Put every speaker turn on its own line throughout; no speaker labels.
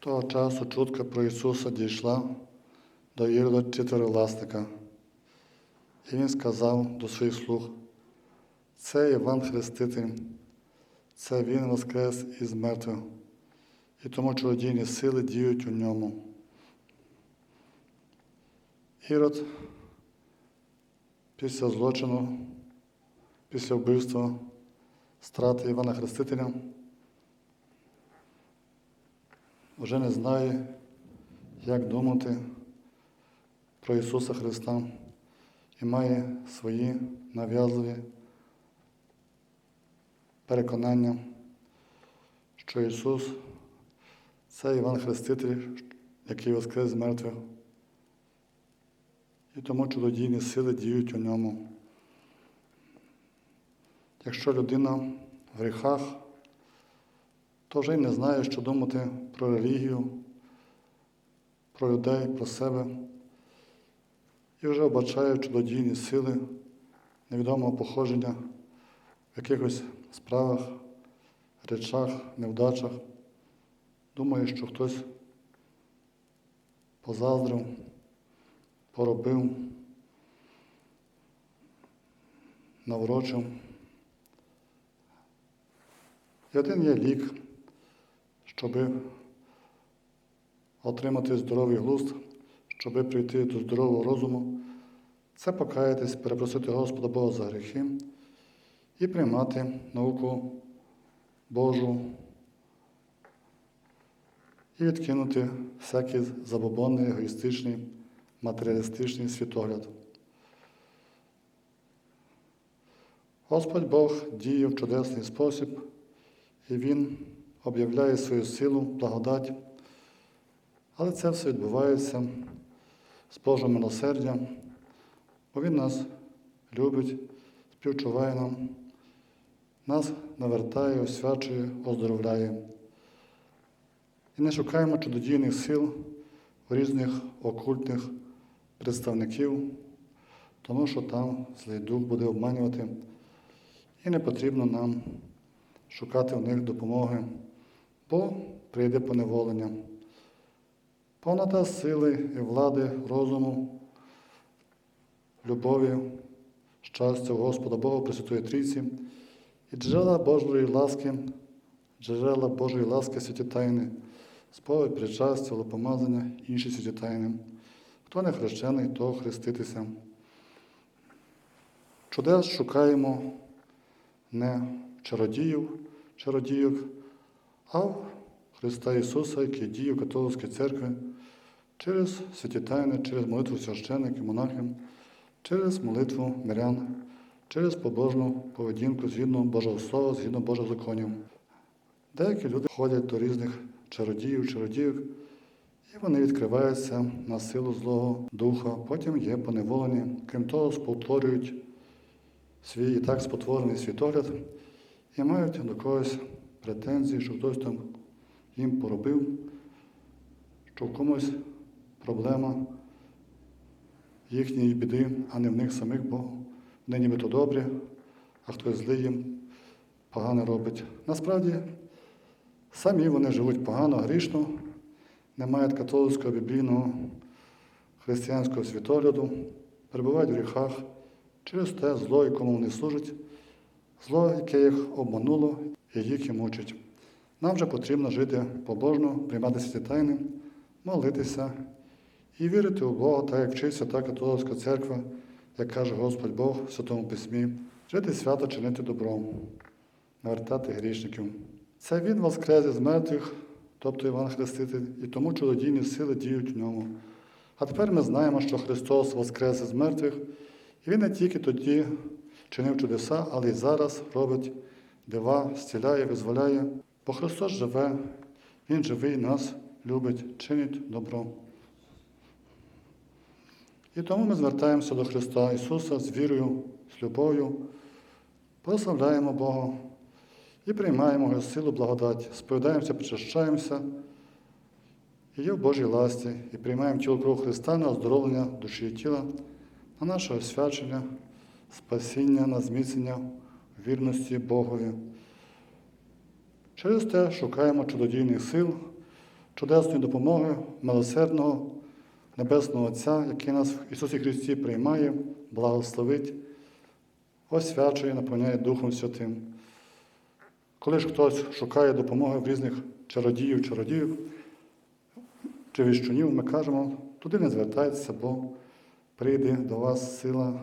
Того часу чутка про Ісуса дійшла до Ірода чотириласника. І він сказав до своїх слуг, це Іван Хреститель, це Він воскрес із мертвих, і тому чолодійні сили діють у ньому. Ірод після злочину, після вбивства, страти Івана Хрестителя вже не знає, як думати про Ісуса Христа і має свої нав'язливі переконання, що Ісус це Іван Хреститель, який воскрес з мертвих. І тому чудодійні сили діють у ньому. Якщо людина в гріхах, то вже й не знає, що думати про релігію, про людей, про себе. І вже обачає чудодійні сили невідомого походження в якихось справах, речах, невдачах. Думає, що хтось позаздрив, поробив, наврочив. І один є лік, щоб отримати здоровий глузд, щоб прийти до здорового розуму, це покаятись, перепросити Господа Бога за гріхи і приймати науку Божу і відкинути всякий забобонний, егоїстичний, матеріалістичний світогляд. Господь Бог діє в чудесний спосіб, і Він об'являє свою силу, благодать, але це все відбувається з Божим милосердям, бо Він нас любить, співчуває нам, нас навертає, освячує, оздоровляє. І не шукаємо чудодійних сил у різних окультних представників, тому що там злий дух буде обманювати, і не потрібно нам шукати в них допомоги, бо прийде поневолення. Повнота сили і влади, розуму, любові, щастя Господа Бога Пресвятої Трійці і джерела Божої ласки, джерела Божої ласки святі тайни, сповідь, причастя, лопомазання, інші святі тайни. Хто не хрещений, то хреститися. Чудес шукаємо не чародіїв, чародійок, а Христа Ісуса, який діє в католицькій церкві через святі тайни, через молитву священиків, монахів, через молитву мирян, через побожну поведінку згідно Божого Слова, згідно Божих законів. Деякі люди ходять до різних чародіїв, чародіїв, і вони відкриваються на силу Злого Духа, потім є поневолені, крім того, спотворюють свій і так спотворений світогляд і мають до когось претензії, що хтось там їм поробив, що в комусь проблема їхньої біди, а не в них самих, бо вони нібито добрі, а хтось злий їм погано робить. Насправді, самі вони живуть погано, грішно, не мають католицького біблійного християнського світогляду, перебувають в гріхах через те зло, якому вони служать, зло, яке їх обмануло і їх і мучить. Нам же потрібно жити побожно, приймати святі тайни, молитися і вірити у Бога, так як вчить свята католицька церква, як каже Господь Бог в Святому Письмі, жити свято, чинити добро, навертати грішників. Це Він воскрес із мертвих, тобто Іван Хреститель, і тому чудодійні сили діють в ньому. А тепер ми знаємо, що Христос воскрес із мертвих, і Він не тільки тоді чинив чудеса, але й зараз робить дива, зціляє, визволяє. Бо Христос живе, Він живий, нас любить, чинить добро. І тому ми звертаємося до Христа Ісуса з вірою, з любов'ю, прославляємо Бога і приймаємо Його силу благодать, сповідаємося, причащаємося. І є в Божій ласті, і приймаємо тіло кров Христа на оздоровлення душі і тіла, на наше освячення, спасіння, на зміцнення вірності Богові. Через те шукаємо чудодійних сил, чудесної допомоги, милосердного Небесного Отця, який нас в Ісусі Христі приймає, благословить, освячує, наповняє Духом Святим. Коли ж хтось шукає допомоги в різних чародіїв, чародіїв чи віщунів, ми кажемо, туди не звертайтеся, бо прийде до вас сила,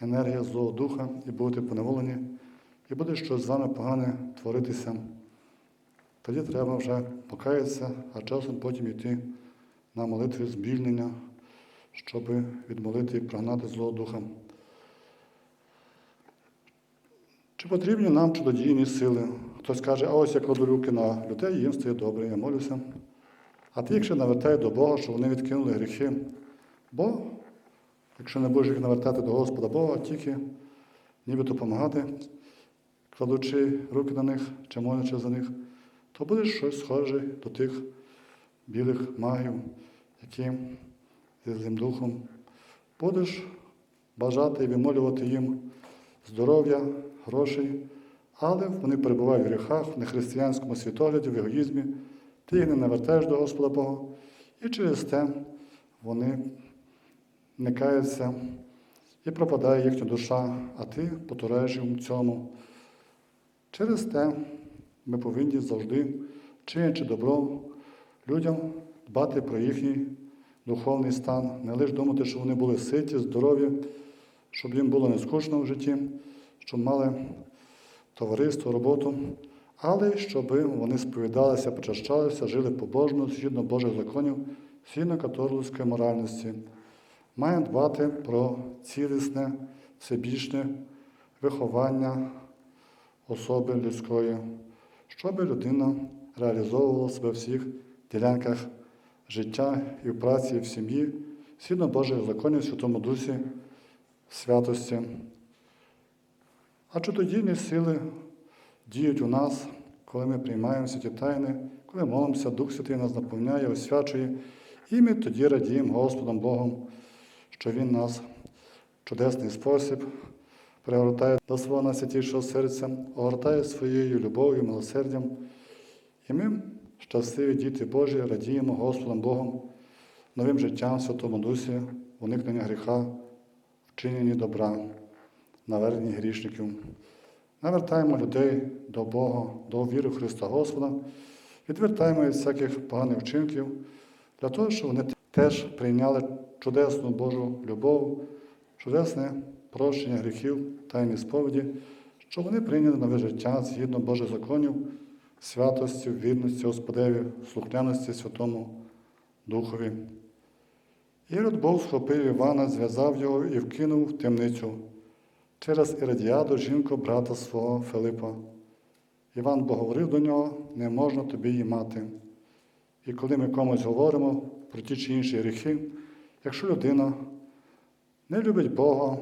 енергія Злого Духа і будете поневолені, і буде щось з вами погане творитися. Тоді треба вже покаятися, а часом потім йти на молитві збільнення, щоб відмолити і прогнати Злого Духа. Чи потрібні нам чудодійні сили? Хтось каже, а ось я кладу руки на людей, їм стає добре, я молюся. А ти, якщо навертай до Бога, що вони відкинули гріхи, бо якщо не будеш їх навертати до Господа Бога, тільки ніби допомагати, кладучи руки на них чи молячи за них, то будеш щось схоже до тих білих магів, які зі злим духом будеш бажати і вимолювати їм здоров'я, грошей, але вони перебувають в гріхах, в нехристиянському світогляді, в егоїзмі. Ти їх не навертаєш до Господа Бога, і через те вони не і пропадає їхня душа, а ти потураєш їм в цьому. Через те ми повинні завжди, чинячи добро людям, дбати про їхній духовний стан, не лише думати, що вони були ситі, здорові, щоб їм було не скучно в житті, щоб мали товариство, роботу, але щоб вони сповідалися, причащалися, жили побожно, згідно Божих законів, згідно католицької моральності. Маємо дбати про цілісне, всебічне виховання особи людської, щоб людина реалізовувала себе в всіх ділянках життя і в праці, і в сім'ї, згідно Божих законів Святому Дусі, святості. А чудодійні сили діють у нас, коли ми приймаємо святі тайни, коли молимося, Дух Святий нас наповняє, освячує, і ми тоді радіємо Господом Богом, що Він нас в чудесний спосіб пригортає до свого найсвятішого серця, огортає своєю любов'ю, милосердям. І ми, щасливі діти Божі, радіємо Господом Богом новим життям Святому Дусі, уникнення гріха, вчиненні добра, наверненні грішників. Навертаємо людей до Бога, до віри Христа Господа, відвертаємо від всяких поганих вчинків, для того, щоб вони теж прийняли чудесну Божу любов, чудесне прощення гріхів, тайні сповіді, щоб вони прийняли нове життя згідно Божих законів, святості, вірності Господеві, слухняності Святому Духові. Ірод Бог схопив Івана, зв'язав його і вкинув в темницю через Іродіаду жінку брата свого Филипа. Іван бо говорив до нього, не можна тобі її мати. І коли ми комусь говоримо про ті чи інші гріхи, якщо людина не любить Бога,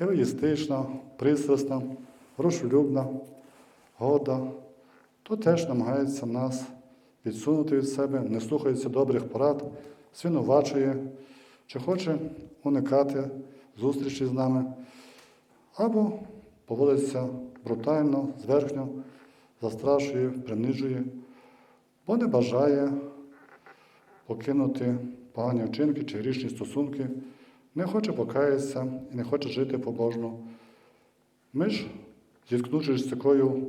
егоїстична, пристрасна, грошолюбна, года, то теж намагається нас відсунути від себе, не слухається добрих порад, звинувачує, чи хоче уникати зустрічі з нами, або поводиться брутально, зверхньо, застрашує, принижує, бо не бажає покинути погані вчинки чи грішні стосунки, не хоче покаятися і не хоче жити побожно. Ми ж, зіткнувшись з такою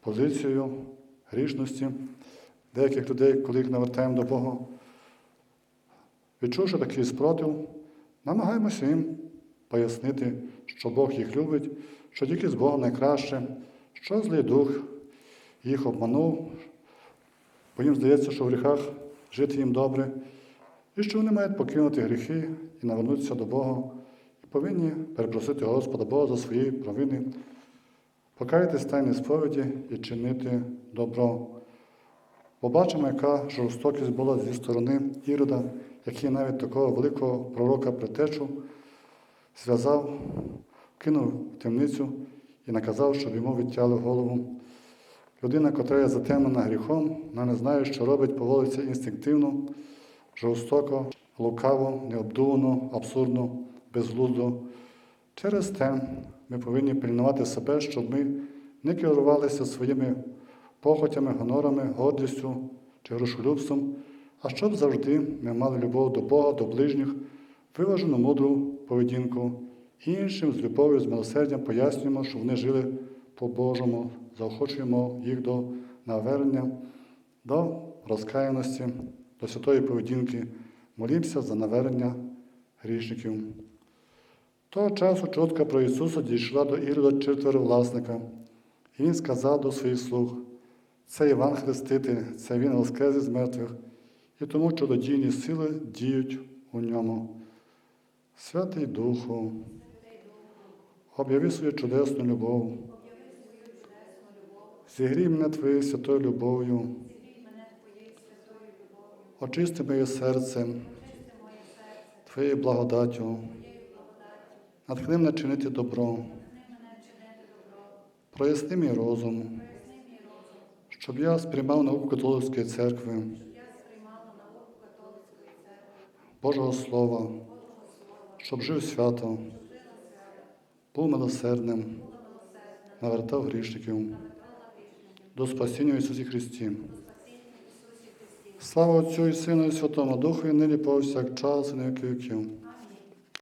позицією грішності, деяких людей, коли їх навертаємо до Бога, відчувши такий спротив, намагаємося їм пояснити, що Бог їх любить, що тільки з Богом найкраще, що злий дух їх обманув, бо їм здається, що в гріхах жити їм добре, і що вони мають покинути гріхи і навернутися до Бога, і повинні перепросити Господа Бога за свої провини, покаятись тайні сповіді і чинити добро. Побачимо, яка жорстокість була зі сторони Ірода, який навіть такого великого пророка притечу зв'язав, кинув в темницю і наказав, щоб йому відтяли голову. Людина, котра є затемнена гріхом, вона не знає, що робить, поводиться інстинктивно, жорстоко, лукаво, необдумано, абсурдно, безглуздо. Через те ми повинні пильнувати себе, щоб ми не керувалися своїми похотями, гонорами, гордістю чи грошолюбством, а щоб завжди ми мали любов до Бога, до ближніх, виважену мудру поведінку. Іншим з любов'ю, з милосердям пояснюємо, що вони жили по-божому, заохочуємо їх до навернення, до розкаяності, до святої поведінки, молімося за навернення грішників. Того часу чутка про Ісуса дійшла до Ірода четверовласника, і він сказав до своїх слуг, це Іван Хреститель, це Він воскрес із мертвих, і тому чудодійні сили діють у ньому. Святий Духу, об'яви свою чудесну любов, зігрій мене Твоєю святою любов'ю, очисти моє серце Твоєю благодаттю, натхни мене чинити добро, проясни мій розум, щоб я сприймав науку католицької церкви, Божого Слова, щоб жив свято, був милосердним, навертав грішників. До спасіння в Ісусі Христі. Слава Отцю і Сину і Святому Духу, і нині повсякчас і на віків.